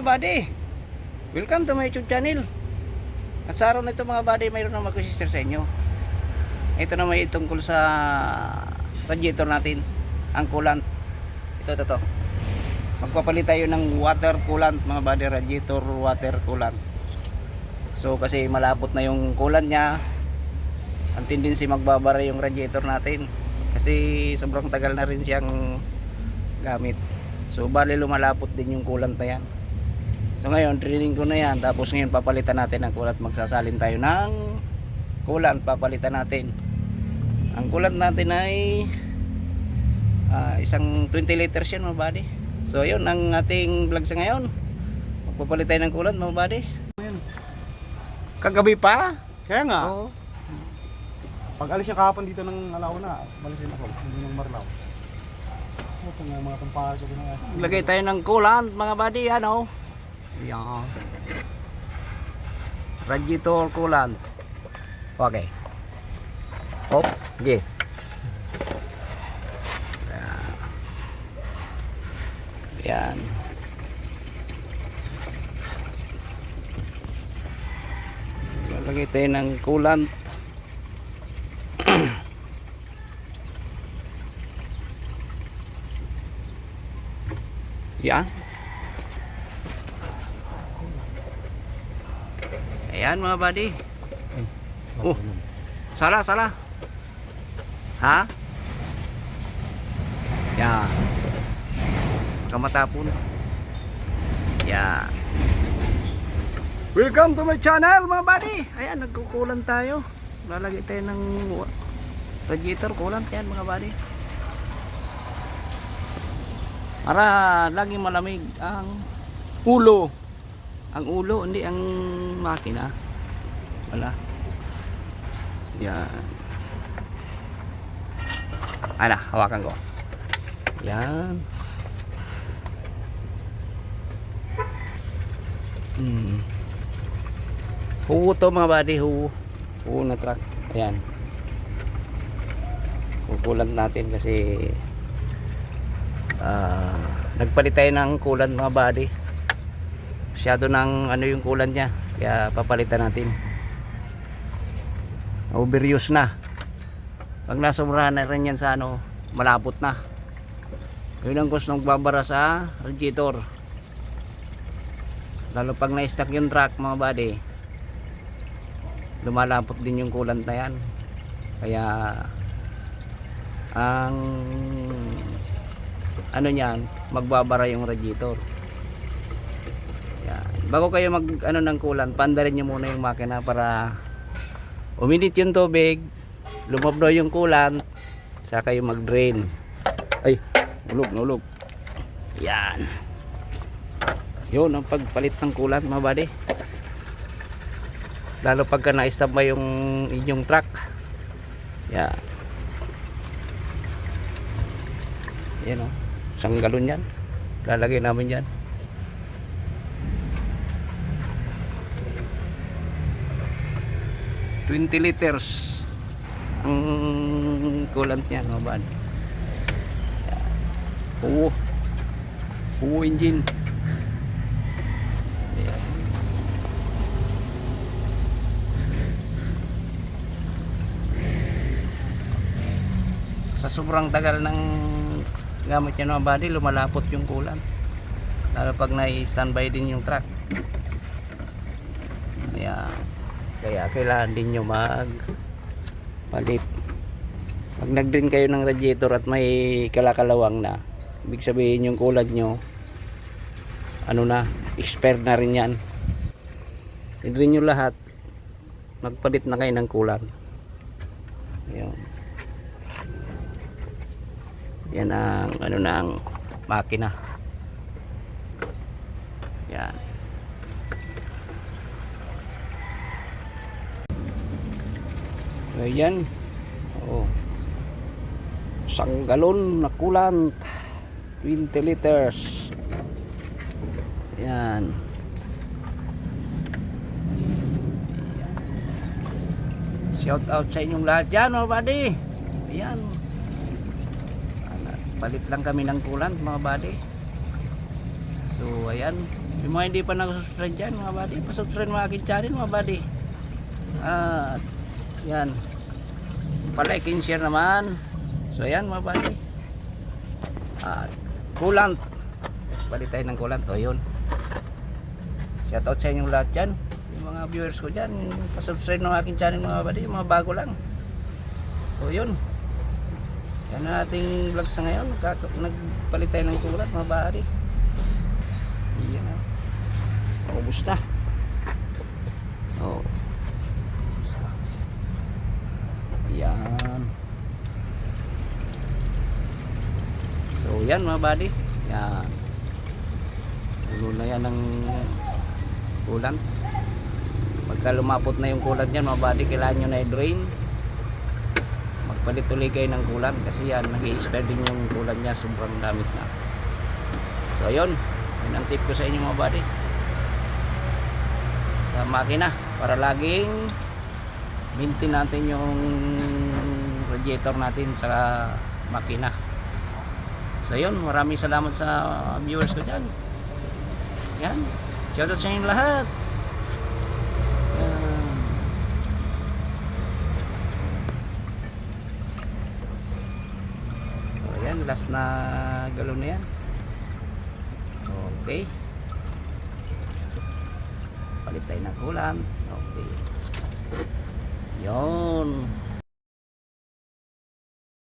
mga buddy. Welcome to my YouTube channel. At sa araw na ito mga buddy, mayroon na mag-sister sa inyo. Ito na may tungkol sa radiator natin, ang coolant. Ito, ito, ito. Magpapalit tayo ng water coolant mga buddy, radiator water coolant. So kasi malapot na yung coolant niya, ang tendency magbabara yung radiator natin. Kasi sobrang tagal na rin siyang gamit. So bali lumalapot din yung coolant na yan. So ngayon, drilling ko na yan. Tapos ngayon papalitan natin ang coolant. Magsasalin tayo ng coolant. Papalitan natin. Ang coolant natin ay ah, isang 20 liters yan mga buddy. So yun ang ating vlog sa ngayon. Magpapalit tayo ng coolant mga buddy. Kagabi pa? Kaya nga, Oo. pag alis siya kahapon dito ng alauna, balisin ako, hindi ng Marlaw. Ito nga mga tumpahan ko na Lagay tayo ng coolant mga buddy, ano? Yan. Radiator coolant. Okay. Oh, okay. Yan. Yan. Lagay tayo ng coolant. Yan. Ayan mga buddy. Oh. Sala, sala. Ha? Yan. Kamatapon. Yan. Welcome to my channel mga buddy. Ayan, nagkukulan tayo. Lalagay tayo ng radiator kulant yan mga buddy. Para laging malamig ang ulo. Ang ulo, hindi ang makina. Wala. Yan. Ana, hawakan ko. Yan. Hmm. Huwo to mga buddy, huwo. Huwo na truck. Ayan. Kukulant natin kasi ah nagpalit tayo ng kulan mga body masyado ng ano yung kulan niya. Kaya papalitan natin. Overuse na. Pag nasumrahan na rin yan sa ano malapot na. Yun ang gusto ng babara sa radiator lalo pag na-stack yung truck mga body lumalapot din yung kulant na yan. Kaya ang ano niyan, magbabara yung radiator. Bago kayo mag ano ng kulan, pandarin niyo muna yung makina para uminit yung tubig, lumabdo yung kulan, saka kayo mag-drain. Ay, ulog, ulog. Yan. Yun ang pagpalit ng kulan, mga buddy. Lalo pagka na-stop ba yung inyong truck. Yan. Yan o. Isang galon yan. Lalagay namin yan. Twenty liters ang coolant niya mga bad. Oo. Oo engine. Ayan. Sa sobrang tagal ng gamit niya ng body, lumalapot yung kulan. Lalo pag nai-standby din yung truck. Kaya, kaya kailangan din nyo mag palit. Pag nag-drain kayo ng radiator at may kalakalawang na, ibig sabihin yung kulan nyo, ano na, expired na rin yan. I-drain nyo lahat, magpalit na kayo ng kulan. Ayun. Yan ang ano na ang makina. Yan. Ayan. Oh. Isang galon na kulant. 20 liters. Yan. Shout out sa inyong lahat dyan, mga buddy. Ayan. Palit lang kami ng kulant mga buddy. So ayan, Yung mga hindi pa nakasubscribe dyan mga buddy, pasubscribe mga aking channel mga buddy. At yan. Palike and share naman. So yan mga buddy. At kulant. Balik tayo ng kulant. O yun. Shoutout sa inyong lahat dyan. Yung mga viewers ko dyan. Pasubscribe ng aking channel mga buddy. Yung mga bago lang. So yun. Yan ang ating vlog sa ngayon. Nagpalit tayo ng kulat mga buddy. Yan na. Ubus na. Oh. Ubus na. Yan. So yan mga buddy. Yan. Puno na yan ng kulan. Pagka lumapot na yung kulan yan mga buddy, kailangan nyo na i-drain. Magpalit ulit kayo ng kulan kasi yan, nag expire din yung kulan niya, sobrang gamit na. So yun, yun ang tip ko sa inyo mga buddy. Sa makina, para laging maintain natin yung radiator natin sa makina. So yun, maraming salamat sa viewers ko dyan. Yan, shoutout sa inyo lahat. Yan. Yan, last na galon na yan. Okay. Palit tayo ng kulan. Okay. Yon.